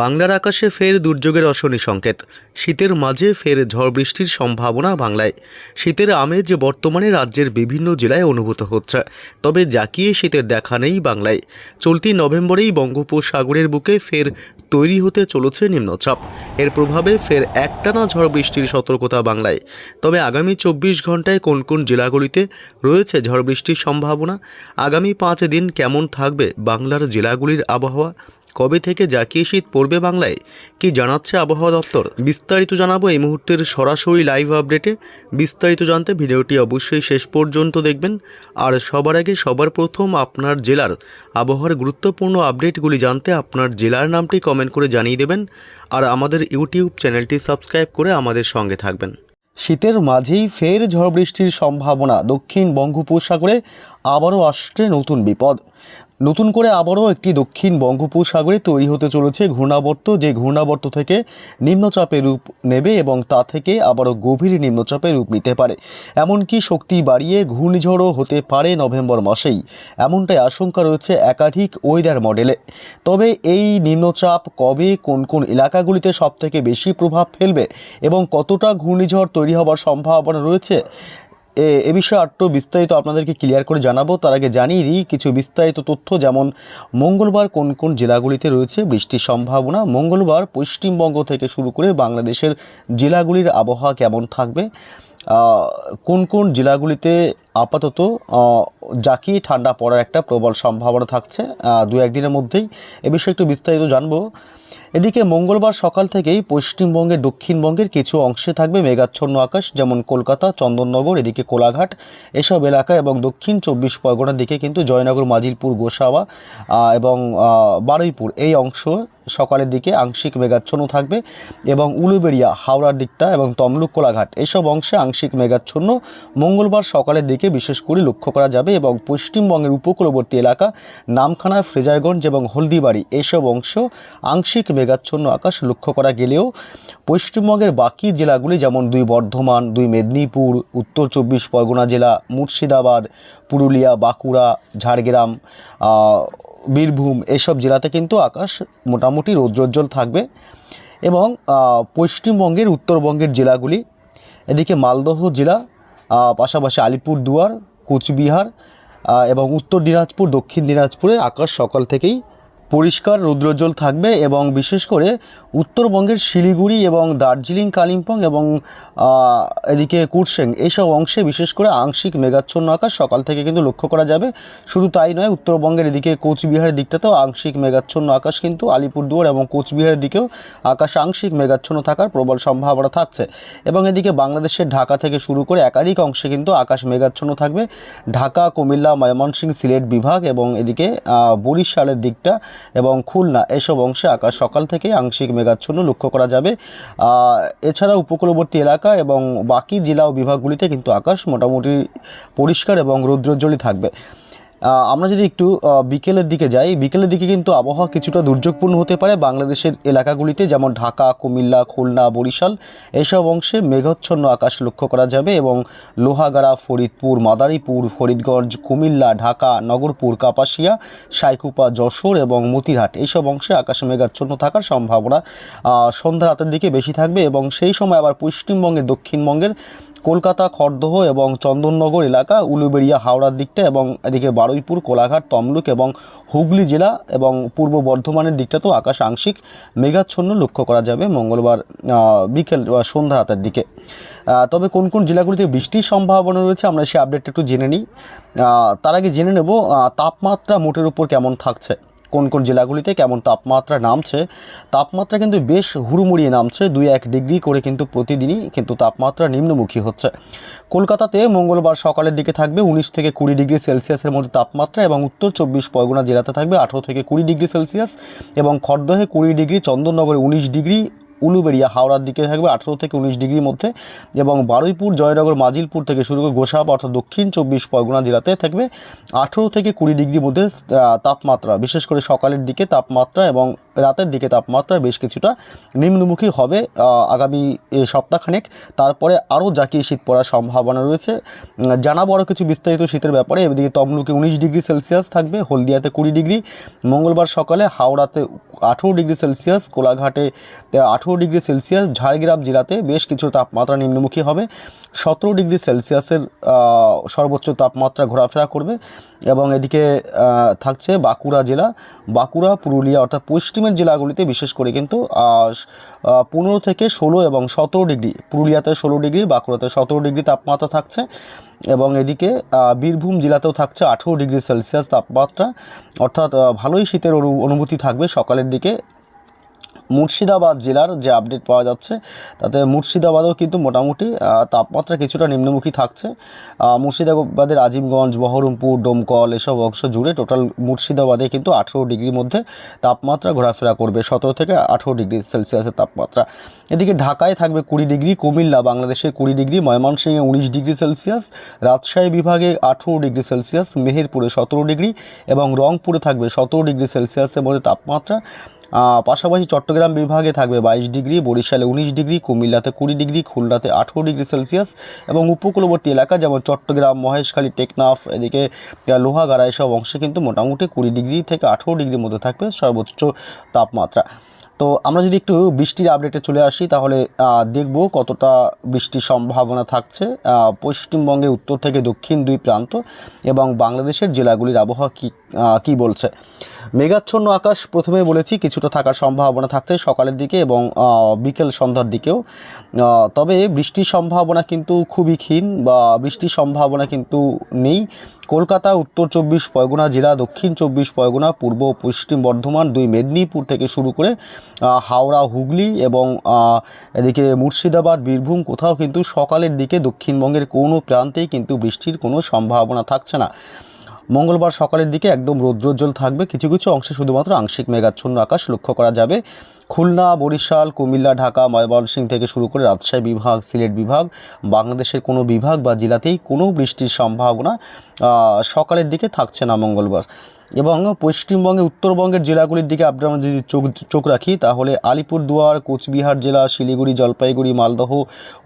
বাংলার আকাশে ফের দুর্যোগের অশনি সংকেত। শীতের মাঝে ফের ঝড় বৃষ্টির সম্ভাবনা বাংলায়। শীতের আমেজ বর্তমানে রাজ্যের বিভিন্ন জেলায় অনুভূত হচ্ছে। তবে জাকিয়ে শীতের দেখা নেই বাংলায়। চলতি নভেম্বরেই বঙ্গোপসাগরের বুকে ফের তৈরি হতে চলেছে নিম্নচাপ। এর প্রভাবে ফের একটানা ঝড় বৃষ্টির সতর্কতা বাংলায়। তবে আগামী চব্বিশ ঘন্টায় কোন কোন জেলাগুলিতে রয়েছে ঝড় বৃষ্টির সম্ভাবনা? আগামী পাঁচ দিন কেমন থাকবে বাংলার জেলাগুলির আবহাওয়া? কবে থেকে জাকিয়ে শীত পড়বে বাংলায়, কি জানাচ্ছে আবহাওয়া দপ্তর? বিস্তারিত জানাব এই মুহূর্তের সরাসরি লাইভ আপডেটে বিস্তারিত জানতে ভিডিওটি অবশ্যই শেষ পর্যন্ত দেখবেন। আর সবার আগে সবার প্রথম আপনার জেলার আবহাওয়ার গুরুত্বপূর্ণ আপডেটগুলি জানতে আপনার জেলার নামটি কমেন্ট করে জানিয়ে দেবেন। আর আমাদের ইউটিউব চ্যানেলটি সাবস্ক্রাইব করে আমাদের সঙ্গে থাকবেন। শীতের মাঝেই ফের ঝড় বৃষ্টির সম্ভাবনা। দক্ষিণ বঙ্গোপসাগরে আবারও আসছে নতুন বিপদ। নতুন করে আবারও একটি দক্ষিণ বঙ্গোপসাগরে তৈরি হতে চলেছে ঘূর্ণাবর্ত। যে ঘূর্ণাবর্ত থেকে নিম্নচাপের রূপ নেবে এবং তা থেকে আবারও গভীর নিম্নচাপের রূপ নিতে পারে। এমনকি শক্তি বাড়িয়ে ঘূর্ণিঝড়ও হতে পারে নভেম্বর মাসেই। এমনটাই আশঙ্কা রয়েছে একাধিক ওয়েদার মডেলে তবে এই নিম্নচাপ কবে, কোন কোন এলাকাগুলিতে সবথেকে বেশি প্রভাব ফেলবে এবং কতটা ঘূর্ণিঝড় তৈরি হওয়ার সম্ভাবনা রয়েছে এ- বিষয়ে আরও বিস্তারিত আপনাদেরকে ক্লিয়ার করে জানাব। তার আগে জানিয়ে দিই, কিছু বিস্তারিত তথ্য যেমন মঙ্গলবার কোন কোন জেলাগুলিতে রয়েছে বৃষ্টির সম্ভাবনা, মঙ্গলবার পশ্চিমবঙ্গ থেকে শুরু করে বাংলাদেশের জেলাগুলির আবহাওয়া কেমন থাকবে কোন কোন জেলাগুলিতে আপাতত জাকিয়ে ঠান্ডা পড়ার একটা প্রবল সম্ভাবনা থাকছে দু একদিনের মধ্যেই। এ বিষয়ে একটু বিস্তারিত জানব। এদিকে মঙ্গলবার সকাল থেকেই পশ্চিমবঙ্গে, দক্ষিণবঙ্গের কিছু অংশে থাকবে মেঘাচ্ছন্ন আকাশ, যেমন কলকাতা, চন্দননগর, এদিকে কোলাঘাট, এসব এলাকা এবং দক্ষিণ চব্বিশ পরগনার দিকে কিন্তু জয়নগর, মাজিলপুর, গোসাওয়া এবং বারুইপুর এই অংশ সকালের দিকে আংশিক মেঘাচ্ছন্ন থাকবে এবং উলুবেড়িয়া হাওড়ার দিকটা এবং তমলুক, কোলাঘাট এসব অংশে আংশিক মেঘাচ্ছন্ন। মঙ্গলবার সকালের দিকে বিশেষ করে লক্ষ্য করা যাবে এবং পশ্চিমবঙ্গের উপকূলবর্তী এলাকা নামখানা, ফ্রেজারগঞ্জ এবং হলদিবাড়ি এইসব অংশ আংশিক মেঘাচ্ছন্ন আকাশ লক্ষ্য করা গেলেও পশ্চিমবঙ্গের বাকি জেলাগুলি যেমন দুই বর্ধমান, দুই মেদিনীপুর, উত্তর চব্বিশ পরগনা জেলা, মুর্শিদাবাদ, পুরুলিয়া, বাঁকুড়া, ঝাড়গ্রাম বীরভূম, এসব জেলাতে কিন্তু আকাশ মোটামুটি রৌদ্রোজ্জ্বল থাকবে এবং পশ্চিমবঙ্গের উত্তরবঙ্গের জেলাগুলি, এদিকে মালদহ জেলা পাশাপাশি আলিপুরদুয়ার, কোচবিহার এবং উত্তর দিনাজপুর, দক্ষিণ দিনাজপুরে আকাশ সকাল থেকেই পরিষ্কার রৌদ্রোজ্জ্বল থাকবে এবং বিশেষ করে উত্তরবঙ্গের শিলিগুড়ি এবং দার্জিলিং, কালিম্পং এবং এদিকে কুরসেং এইসব অংশে বিশেষ করে আংশিক মেঘাচ্ছন্ন আকাশ সকাল থেকে কিন্তু লক্ষ্য করা যাবে। শুধু তাই নয়, উত্তরবঙ্গের এদিকে কোচবিহারের দিকটাতেও আংশিক মেঘাচ্ছন্ন আকাশ কিন্তু আলিপুরদুয়ার এবং কোচবিহারের দিকেও আকাশ আংশিক মেঘাচ্ছন্ন থাকার প্রবল সম্ভাবনা থাকছে। এবং এদিকে বাংলাদেশের ঢাকা থেকে শুরু করে একাধিক অংশে কিন্তু আকাশ মেঘাচ্ছন্ন থাকবে। ঢাকা, কুমিল্লা, ময়মনসিংহ, সিলেট বিভাগ এবং এদিকে বরিশালের দিকটা এবং খুলনা, এসব অংশে আকাশ সকাল থেকে আংশিক মেঘাচ্ছন্ন লক্ষ্য করা যাবে। এছাড়া উপকূলবর্তী এলাকা এবং বাকি জেলা ও বিভাগগুলিতে কিন্তু আকাশ মোটামুটি পরিষ্কার এবং রৌদ্রোজ্জ্বলই থাকবে। আমরা যদি একটু বিকেলের দিকে যাই, বিকেলের দিকে কিন্তু আবহাওয়া কিছুটা দুর্যোগপূর্ণ হতে পারে। বাংলাদেশের এলাকাগুলিতে যেমন ঢাকা, কুমিল্লা, খুলনা, বরিশাল, এসব অংশে মেঘাচ্ছন্ন আকাশ লক্ষ্য করা যাবে এবং লোহাগাড়া, ফরিদপুর, মাদারীপুর, ফরিদগঞ্জ, কুমিল্লা, ঢাকা, নগরপুর, কাপাসিয়া, সাইকুপা, যশোর এবং মতিরহাট এইসব অংশে আকাশে মেঘাচ্ছন্ন থাকার সম্ভাবনা সন্ধ্যা রাতের দিকে বেশি থাকবে এবং সেই সময় আবার পশ্চিমবঙ্গের দক্ষিণবঙ্গের কলকাতা, খড়দহ এবং চন্দননগর এলাকা, উলুবেড়িয়া, হাওড়ার দিকটা এবং এদিকে বারুইপুর, কোলাঘাট, তমলুক এবং হুগলি জেলা এবং পূর্ব বর্ধমানের দিকটাতেও আকাশ আংশিক মেঘাচ্ছন্ন লক্ষ্য করা যাবে মঙ্গলবার বিকেল বা সন্ধ্যা রাতের দিকে। তবে কোন কোন জেলাগুলিতে বৃষ্টির সম্ভাবনা রয়েছে আমরা সেই আপডেটটা একটু জেনে নিই। তার আগে জেনে নেব তাপমাত্রা মোটের উপর কেমন থাকছে। কোন কোন জেলাগুলিতে কেমন তাপমাত্রা নামছে, তাপমাত্রা কিন্তু বেশ হুড়ুমুড়িয়ে নামছে, দুই এক ডিগ্রি করে কিন্তু প্রতিদিনই কিন্তু তাপমাত্রা নিম্নমুখী হচ্ছে। কলকাতাতে মঙ্গলবার সকালের দিকে থাকবে উনিশ থেকে কুড়ি ডিগ্রি সেলসিয়াসের মধ্যে তাপমাত্রা এবং উত্তর চব্বিশ পরগনা জেলাতে থাকবে আঠেরো থেকে কুড়ি ডিগ্রি সেলসিয়াস এবং খড়দহে কুড়ি ডিগ্রি, চন্দননগরে উনিশ ডিগ্রি উলুবেড়িয়া হাওড়ার দিকে থাকবে আঠেরো থেকে উনিশ ডিগ্রির মধ্যে এবং বারুইপুর, জয়নগর, মাজিলপুর থেকে শুরু করে গোসাব অর্থাৎ দক্ষিণ চব্বিশ পরগনা জেলাতে থাকবে আঠেরো থেকে কুড়ি ডিগ্রির মধ্যে তাপমাত্রা। বিশেষ করে সকালের দিকে তাপমাত্রা এবং রাতের দিকে তাপমাত্রা বেশ কিছুটা নিম্নমুখী হবে আগামী সপ্তাহখানেক। তারপরে আরও জাকিয়ে শীত পড়ার সম্ভাবনা রয়েছে জানাব আরও কিছু বিস্তারিত শীতের ব্যাপারে। এদিকে তমলুকে উনিশ ডিগ্রি সেলসিয়াস থাকবে, হলদিয়াতে কুড়ি ডিগ্রি, মঙ্গলবার সকালে হাওড়াতে আঠেরো ডিগ্রি সেলসিয়াস, কোলাঘাটে আঠেরো ডিগ্রি সেলসিয়াস, ঝাড়গ্রাম জেলাতে বেশ কিছু তাপমাত্রা নিম্নমুখী হবে। সতেরো ডিগ্রি সেলসিয়াসের সর্বোচ্চ তাপমাত্রা ঘোরাফেরা করবে এবং এদিকে থাকছে বাঁকুড়া জেলা। বাঁকুড়া, পুরুলিয়া অর্থাৎ পশ্চিমের জেলাগুলিতে, বিশেষ করে কিন্তু পনেরো থেকে ষোলো এবং সতেরো ডিগ্রি, পুরুলিয়াতে ষোলো ডিগ্রি, বাঁকুড়াতে সতেরো ডিগ্রি তাপমাত্রা থাকছে এবং এদিকে বীরভূম জেলাতেও থাকছে আঠেরো ডিগ্রি সেলসিয়াস তাপমাত্রা। অর্থাৎ ভালোই শীতের অনু- অনুভূতি থাকবে সকালের দিকে। মুর্শিদাবাদ জেলার যে আপডেট পাওয়া যাচ্ছে, তাতে মুর্শিদাবাদেও কিন্তু মোটামুটি তাপমাত্রা কিছুটা নিম্নমুখী থাকছে। মুর্শিদাবাদের আজিমগঞ্জ, বহরমপুর, ডোমকল এসব অংশ জুড়ে টোটাল মুর্শিদাবাদে কিন্তু আঠেরো ডিগ্রির মধ্যে তাপমাত্রা ঘোরাফেরা করবে। সতেরো থেকে আঠেরো ডিগ্রি সেলসিয়াসের তাপমাত্রা। এদিকে ঢাকায় থাকবে কুড়ি ডিগ্রি, কুমিল্লা বাংলাদেশের কুড়ি ডিগ্রি, ময়মনসিংহে উনিশ ডিগ্রি সেলসিয়াস, রাজশাহী বিভাগে আঠেরো ডিগ্রি সেলসিয়াস, মেহেরপুরে সতেরো ডিগ্রি এবং রংপুরে থাকবে সতেরো ডিগ্রি সেলসিয়াসের মধ্যে তাপমাত্রা। পাশাপাশি চট্টগ্রাম বিভাগে থাকবে বাইশ ডিগ্রি, বরিশালে উনিশ ডিগ্রি, কুমিল্লাতে কুড়ি ডিগ্রি, খুলনাতে আঠেরো ডিগ্রি সেলসিয়াস এবং উপকূলবর্তী এলাকা যেমন চট্টগ্রাম, মহেশখালী, টেকনাফ, এদিকে লোহাগাড়া এসব অংশে কিন্তু মোটামুটি কুড়ি ডিগ্রি থেকে আঠেরো ডিগ্রির মধ্যে থাকবে সর্বোচ্চ তাপমাত্রা। তো আমরা যদি একটু বৃষ্টির আপডেটে চলে আসি, তাহলে দেখব কতটা বৃষ্টির সম্ভাবনা থাকছে পশ্চিমবঙ্গের উত্তর থেকে দক্ষিণ দুই প্রান্ত এবং বাংলাদেশের জেলাগুলির আবহাওয়া কী কী বলছে। মেঘাচ্ছন্ন আকাশ প্রথমে বলেছি, কিছুটা থাকার সম্ভাবনা থাকতে সকালের দিকে এবং বিকেল সন্ধ্যার দিকেও। তবে বৃষ্টির সম্ভাবনা কিন্তু খুবই ক্ষীণ বা বৃষ্টির সম্ভাবনা কিন্তু নেই। কলকাতা, উত্তর চব্বিশ পরগনা জেলা, দক্ষিণ চব্বিশ পরগনা, পূর্ব পশ্চিম বর্ধমান, দুই মেদিনীপুর থেকে শুরু করে হাওড়া, হুগলি এবং এদিকে মুর্শিদাবাদ, বীরভূম কোথাও কিন্তু সকালের দিকে দক্ষিণবঙ্গের কোনো প্রান্তেই কিন্তু বৃষ্টির কোনো সম্ভাবনা থাকছে না। মঙ্গলবার সকালের দিকে একদম রৌদ্রোজ্জ্বল থাকবে। কিছু কিছু অংশে শুধুমাত্র আংশিক মেঘাচ্ছন্ন আকাশ লক্ষ্য করা যাবে। খুলনা, বরিশাল, কুমিল্লা, ঢাকা, ময়মনসিংহ থেকে শুরু করে রাজশাহী বিভাগ, সিলেট বিভাগ, বাংলাদেশের কোনো বিভাগ বা জেলাতেই কোনো বৃষ্টির সম্ভাবনা সকালের দিকে থাকছে না মঙ্গলবার। এবং পশ্চিমবঙ্গে, উত্তরবঙ্গের জেলাগুলির দিকে আমরা যদি চোখ চোখ রাখি, তাহলে আলিপুরদুয়ার, কোচবিহার জেলা, শিলিগুড়ি, জলপাইগুড়ি, মালদহ,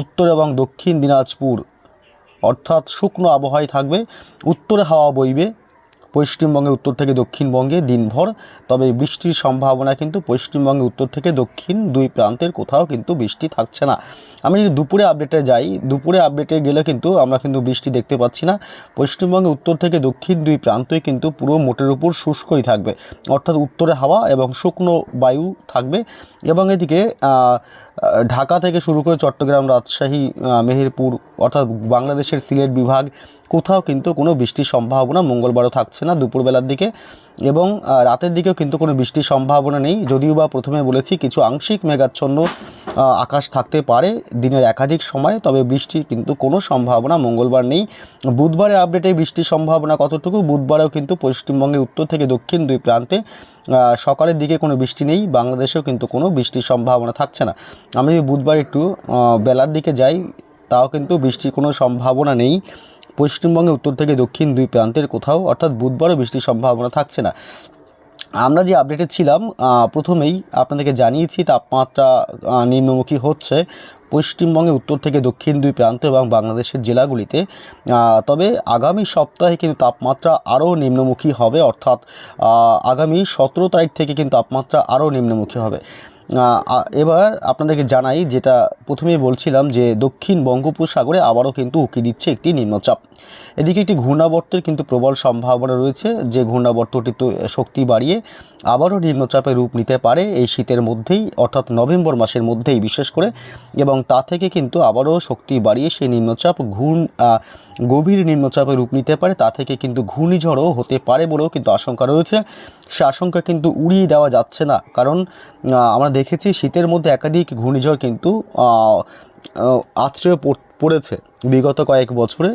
উত্তর এবং দক্ষিণ দিনাজপুর অর্থাৎ শুকনো আবহাওয়ায় থাকবে। উত্তরে হাওয়া বইবে পশ্চিমবঙ্গে উত্তর থেকে দক্ষিণবঙ্গে দিনভর, তবে বৃষ্টির সম্ভাবনা কিন্তু পশ্চিমবঙ্গে উত্তর থেকে দক্ষিণ দুই প্রান্তের কোথাও কিন্তু বৃষ্টি থাকছে না। আমি যদি দুপুরে আপডেটে যাই, দুপুরে আপডেটে গেলে কিন্তু আমরা কিন্তু বৃষ্টি দেখতে পাচ্ছি না। পশ্চিমবঙ্গে উত্তর থেকে দক্ষিণ দুই প্রান্তই কিন্তু পুরো মোটের উপর শুষ্কই থাকবে। অর্থাৎ উত্তরে হাওয়া এবং শুকনো বায়ু থাকবে এবং এদিকে ঢাকা থেকে শুরু করে চট্টগ্রাম, রাজশাহী মেহেরপুর অর্থাৎ বাংলাদেশের সিলেট বিভাগ, কোথাও কিন্তু কোনো বৃষ্টির সম্ভাবনা মঙ্গলবারও থাকছে না। দুপুরবেলার দিকে এবং রাতের দিকেও কিন্তু কোনো বৃষ্টির সম্ভাবনা নেই। যদিও বা প্রথমে বলেছি কিছু আংশিক মেঘাচ্ছন্ন আকাশ থাকতে পারে দিনের একাধিক সময়, তবে বৃষ্টির কিন্তু কোনো সম্ভাবনা মঙ্গলবার নেই। বুধবারে আপডেটে বৃষ্টির সম্ভাবনা কতটুকু? বুধবারেও কিন্তু পশ্চিমবঙ্গের উত্তর থেকে দক্ষিণ দুই প্রান্তে সকালের দিকে কোনো বৃষ্টি নেই, বাংলাদেশেও কিন্তু কোনো বৃষ্টির সম্ভাবনা থাকছে না। আমি বুধবার একটু বেলার দিকে যাই, তাও কিন্তু বৃষ্টির কোনো সম্ভাবনা নেই। পশ্চিমবঙ্গে উত্তর থেকে দক্ষিণ দুই প্রান্তের কোথাও, অর্থাৎ বুধবারও বৃষ্টির সম্ভাবনা থাকছে না। আমরা যে আপডেটে ছিলাম প্রথমেই আপনাদেরকে জানিয়েছি তাপমাত্রা নিম্নমুখী হচ্ছে পশ্চিমবঙ্গে উত্তর থেকে দক্ষিণ দুই প্রান্ত এবং বাংলাদেশের জেলাগুলিতে। তবে আগামী সপ্তাহে কিন্তু তাপমাত্রা আরও নিম্নমুখী হবে, অর্থাৎ আগামী সতেরো তারিখ থেকে কিন্তু তাপমাত্রা আরও নিম্নমুখী হবে। এবার আপনাদেরকে জানাই যেটা প্রথমেই বলছিলাম যে দক্ষিণ বঙ্গোপসাগরে আবারও কিন্তু উঁকি দিচ্ছে একটি নিম্নচাপ। এদিকে একটি ঘূর্ণাবর্তের কিন্তু প্রবল সম্ভাবনা রয়েছে। যে ঘূর্ণাবর্তটি শক্তি বাড়িয়ে আবারও নিম্নচাপে রূপ নিতে পারে এই শীতের মধ্যেই অর্থাৎ নভেম্বর মাসের মধ্যেই বিশেষ করে। এবং তা থেকে কিন্তু আবারও শক্তি বাড়িয়ে সেই নিম্নচাপ ঘূর্ণ গভীর নিম্নচাপে রূপ নিতে পারে। তা থেকে কিন্তু ঘূর্ণিঝড়ও হতে পারে বলেও কিন্তু আশঙ্কা রয়েছে। সে আশঙ্কা কিন্তু উড়িয়ে দেওয়া যাচ্ছে না। কারণ আমরা দেখেছি শীতের মধ্যে একাধিক ঘূর্ণিঝড় কিন্তু আহ, আহ, আছড়ে পড়- পড়েছে বিগত কয়েক বছরে।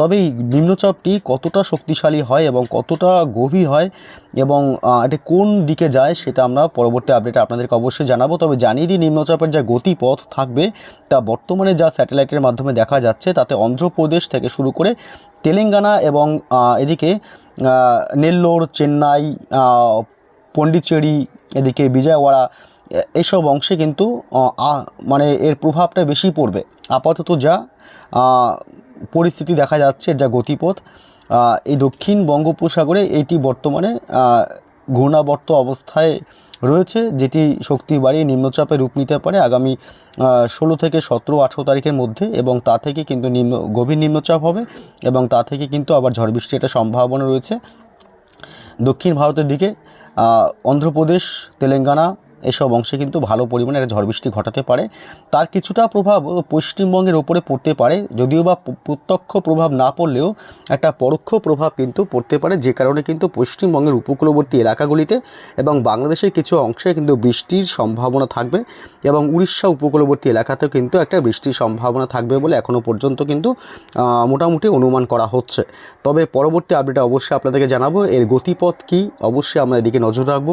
তবে এই নিম্নচাপটি কতটা শক্তিশালী হয় এবং কতটা গভীর হয় এবং এটা কোন দিকে যায় সেটা আমরা পরবর্তী আপডেটে আপনাদেরকে অবশ্যই জানাব। তবে জানিয়ে দিই, নিম্নচাপের যা গতিপথ থাকবে তা বর্তমানে যা স্যাটেলাইটের মাধ্যমে দেখা যাচ্ছে তাতে অন্ধ্রপ্রদেশ থেকে শুরু করে তেলেঙ্গানা এবং এদিকে নেল্লোর, চেন্নাই পন্ডিচেরি, এদিকে বিজয়ওয়াড়া এসব অংশে কিন্তু মানে এর প্রভাবটা বেশি পড়বে। আপাতত যা পরিস্থিতি দেখা যাচ্ছে, যা গতিপথ এই দক্ষিণ বঙ্গোপসাগরে এটি বর্তমানে ঘূর্ণাবর্ত অবস্থায় রয়েছে, যেটি শক্তি বাড়িয়ে নিম্নচাপে রূপ নিতে পারে আগামী ষোলো থেকে সতেরো, আঠেরো তারিখের মধ্যে এবং তা থেকে কিন্তু নিম্ন, গভীর নিম্নচাপ হবে এবং তা থেকে কিন্তু আবার ঝড় বৃষ্টির একটা সম্ভাবনা রয়েছে। দক্ষিণ ভারতের দিকে অন্ধ্রপ্রদেশ, তেলেঙ্গানা এসব অংশে কিন্তু ভালো পরিমাণে একটা ঝড় বৃষ্টি ঘটাতে পারে। তার কিছুটা প্রভাব পশ্চিমবঙ্গের ওপরে পড়তে পারে। যদিও বা প্রত্যক্ষ প্রভাব না পড়লেও একটা পরোক্ষ প্রভাব কিন্তু পড়তে পারে, যে কারণে কিন্তু পশ্চিমবঙ্গের উপকূলবর্তী এলাকাগুলিতে এবং বাংলাদেশের কিছু অংশে কিন্তু বৃষ্টির সম্ভাবনা থাকবে এবং উড়িষ্যা উপকূলবর্তী এলাকাতেও কিন্তু একটা বৃষ্টির সম্ভাবনা থাকবে বলে এখনও পর্যন্ত কিন্তু মোটামুটি অনুমান করা হচ্ছে। তবে পরবর্তী আপডেটে অবশ্যই আপনাদেরকে জানাব। এর গতিপথ কী? অবশ্যই আমরা এদিকে নজর রাখব।